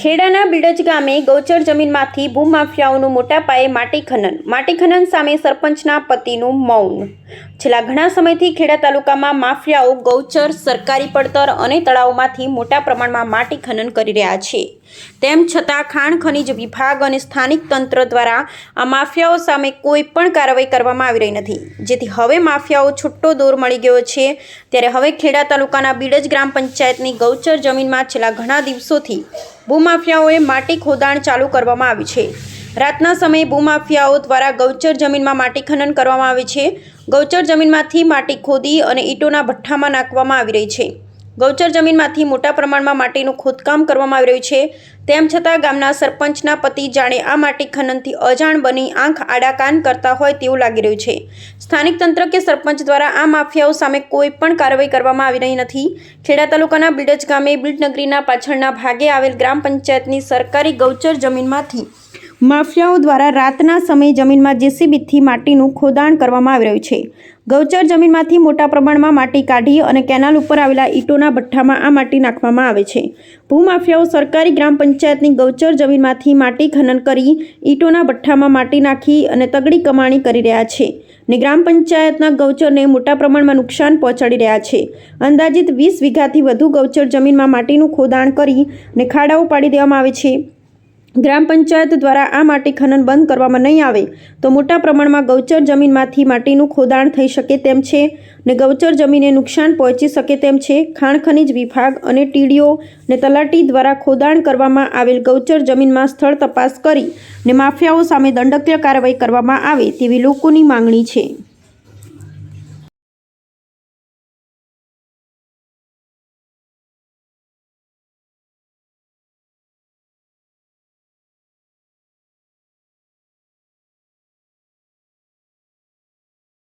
ખેડાના બિડજ ગામે ગૌચર જમીનમાંથી ભૂમાફિયાઓનું મોટા પાયે માટી ખનન માટી ખનન સામે સરપંચના પતિનું મૌન. છેલ્લા ઘણા સમયથી ખેડા તાલુકામાં માફિયાઓ ગૌચર, સરકારી પડતર અને તળાવોમાંથી મોટા પ્રમાણમાં માટી ખનન કરી રહ્યા છે. તેમ છતાં ખાણ, ખનીજ વિભાગ અને સ્થાનિક તંત્ર દ્વારા આ માફિયાઓ સામે કોઈ પણ કાર્યવાહી કરવામાં આવી રહી નથી. જેથી હવે માફિયાઓ છૂટો દોર મળી ગયો છે. ત્યારે હવે ખેડા તાલુકાના બીડજ ગ્રામ પંચાયતની ગૌચર જમીનમાં છેલ્લા ઘણા દિવસોથી ભૂમાફિયાઓએ માટી ખોદાણ ચાલુ કરવામાં આવ્યું છે. રાતના સમયે ભૂમાફિયાઓ દ્વારા ગૌચર જમીનમાં માટી ખનન કરવામાં આવે છે. ગૌચર જમીનમાંથી માટી ખોદી અને ઈંટોના ભઠ્ઠામાં નાખવામાં આવી રહી છે. ગૌચર જમીનમાંથી મોટા પ્રમાણમાં માટીનું ખોદકામ કરવામાં આવી રહ્યું છે. તેમ છતાં ગામના સરપંચના પતિ જાણે આ માટી ખનનથી અજાણ બની આંખ આડા કાન કરતા હોય તેવું લાગી રહ્યું છે. સ્થાનિક તંત્ર કે સરપંચ દ્વારા આ માફિયાઓ સામે કોઈ પણ કાર્યવાહી કરવામાં આવી રહી નથી. ખેડા તાલુકાના બિડજ ગામે બિલ્ડનગરીના પાછળના ભાગે આવેલ ગ્રામ પંચાયતની સરકારી ગૌચર જમીનમાંથી માફિયાઓ દ્વારા રાતના સમયે જમીનમાં જેસીબીથી માટીનું ખોદાણ કરવામાં આવી રહ્યું છે. ગૌચર જમીનમાંથી મોટા પ્રમાણમાં માટી કાઢી અને કેનાલ ઉપર આવેલા ઈંટોના ભઠ્ઠામાં આ માટી નાખવામાં આવે છે. ભૂમાફિયાઓ સરકારી ગ્રામ પંચાયતની ગૌચર જમીનમાંથી માટી ખનન કરી ઈંટોના ભઠ્ઠામાં માટી નાખી અને તગડી કમાણી કરી રહ્યા છે ને ગ્રામ પંચાયતના ગૌચરને મોટા પ્રમાણમાં નુકસાન પહોંચાડી રહ્યા છે. અંદાજિત વીસ વીઘાથી વધુ ગૌચર જમીનમાં માટીનું ખોદાણ કરી ને ખાડાઓ પાડી દેવામાં આવે છે. ગ્રામ પંચાયત દ્વારા આ માટી ખનન બંધ કરવામાં નહીં આવે તો મોટા પ્રમાણમાં ગૌચર જમીનમાંથી માટીનું ખોદાણ થઈ શકે તેમ છે ને ગૌચર જમીને નુકસાન પહોંચી શકે તેમ છે. ખાણ ખનિજ વિભાગ અને ટીડીઓ ને તલાટી દ્વારા ખોદાણ કરવામાં આવેલ ગૌચર જમીનમાં સ્થળ તપાસ કરી ને માફિયાઓ સામે દંડકીય કાર્યવાહી કરવામાં આવે તેવી લોકોની માંગણી છે.